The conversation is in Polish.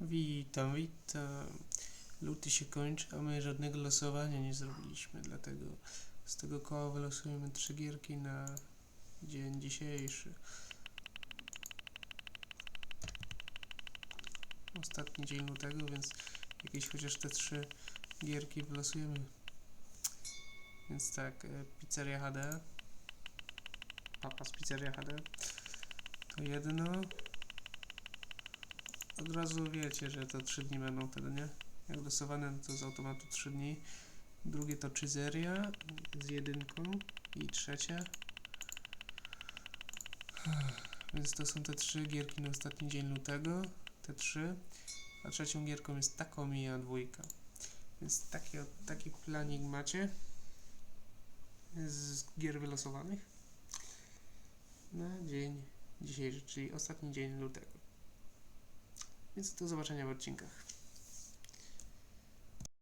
Witam, witam. Luty się kończy, a my żadnego losowania nie zrobiliśmy, dlatego z tego koła wylosujemy trzy gierki na dzień dzisiejszy. Ostatni dzień lutego, więc jakieś chociaż te trzy gierki wylosujemy. Więc tak, e, Pizzeria HD. Papa z Pizzeria HD. To jedno. Od razu wiecie, że to 3 dni będą wtedy, nie? Jak losowane, no to z automatu 3 dni. Drugie to Czyzeria z jedynką. I trzecie. Więc to są te trzy gierki na ostatni dzień lutego. Te trzy. A trzecią gierką jest Takomija dwójka. Więc taki, taki planik macie z gier wylosowanych na dzień dzisiejszy, czyli ostatni dzień lutego. Więc do zobaczenia w odcinkach.